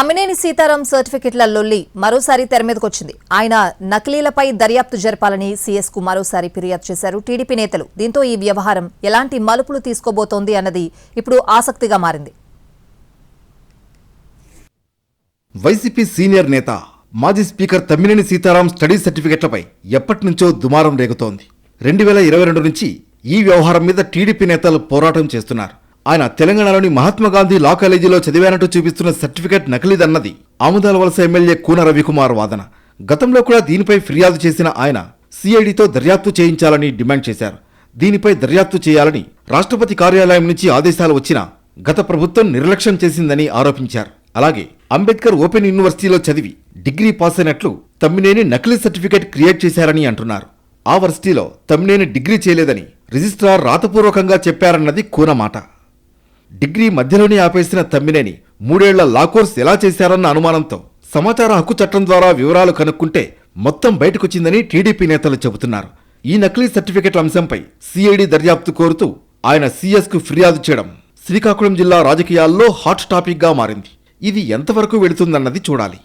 తమ్మినేని సీతారాం సర్టిఫికెట్ల లొల్లి మరోసారి తెర మీదకొచ్చింది. ఆయన నకిలీలపై దర్యాప్తు జరపాలని సీఎస్కు మరోసారి ఫిర్యాదు చేశారు. టీడీపీ నేతలు దీంతో ఈ వ్యవహారం ఎలాంటి మలుపులు తీసుకోబోతోంది అన్నది ఇప్పుడు ఆసక్తిగా మారింది. వైసీపీ సీనియర్ నేత మాజీ స్పీకర్ తమ్మినేని సీతారాం స్టడీ సర్టిఫికెట్లపై ఎప్పటి నుంచో దుమారం రేగుతోంది. రెండు వేల ఇరవై రెండు నుంచి ఈ వ్యవహారం మీద టీడీపీ నేతలు పోరాటం చేస్తున్నారు. ఆయన తెలంగాణలోని మహాత్మాగాంధీ లా కాలేజీలో చదివానంటూ చూపిస్తున్న సర్టిఫికెట్ నకిలీదన్నది. ఆముదాల వలస ఎమ్మెల్యే కూన రవికుమార్ వాదన. గతంలో కూడా దీనిపై ఫిర్యాదు చేసిన ఆయన సిఐడితో దర్యాప్తు చేయించాలని డిమాండ్ చేశారు. దీనిపై దర్యాప్తు చేయాలని రాష్ట్రపతి కార్యాలయం నుంచి ఆదేశాలు వచ్చినా గత ప్రభుత్వం నిర్లక్ష్యం చేసిందని ఆరోపించారు. అలాగే అంబేద్కర్ ఓపెన్ యూనివర్సిటీలో చదివి డిగ్రీ పాస్ అయినట్లు తమ్మినేని నకిలీ సర్టిఫికేట్ క్రియేట్ చేశారని అంటున్నారు. ఆ వర్సిటీలో తమ్మినేని డిగ్రీ చేయలేదని రిజిస్ట్రార్ రాతపూర్వకంగా చెప్పారన్నది కూన మాట. డిగ్రీ మధ్యలోనే ఆపేసిన తమ్మినేని మూడేళ్ళ లా కోర్స్ ఎలా చేశారన్న అనుమానంతో సమాచార హక్కు చట్టం ద్వారా వివరాలు కనుక్కుంటే మొత్తం బయటకొచ్చిందని టీడీపీ నేతలు చెబుతున్నారు. ఈ నకిలీ సర్టిఫికెట్ల అంశంపై సిఐడి దర్యాప్తు కోరుతూ ఆయన సీఎస్కు ఫిర్యాదు చేయడం శ్రీకాకుళం జిల్లా రాజకీయాల్లో హాట్ టాపిక్గా మారింది. ఇది ఎంతవరకు వెళుతుందన్నది చూడాలి.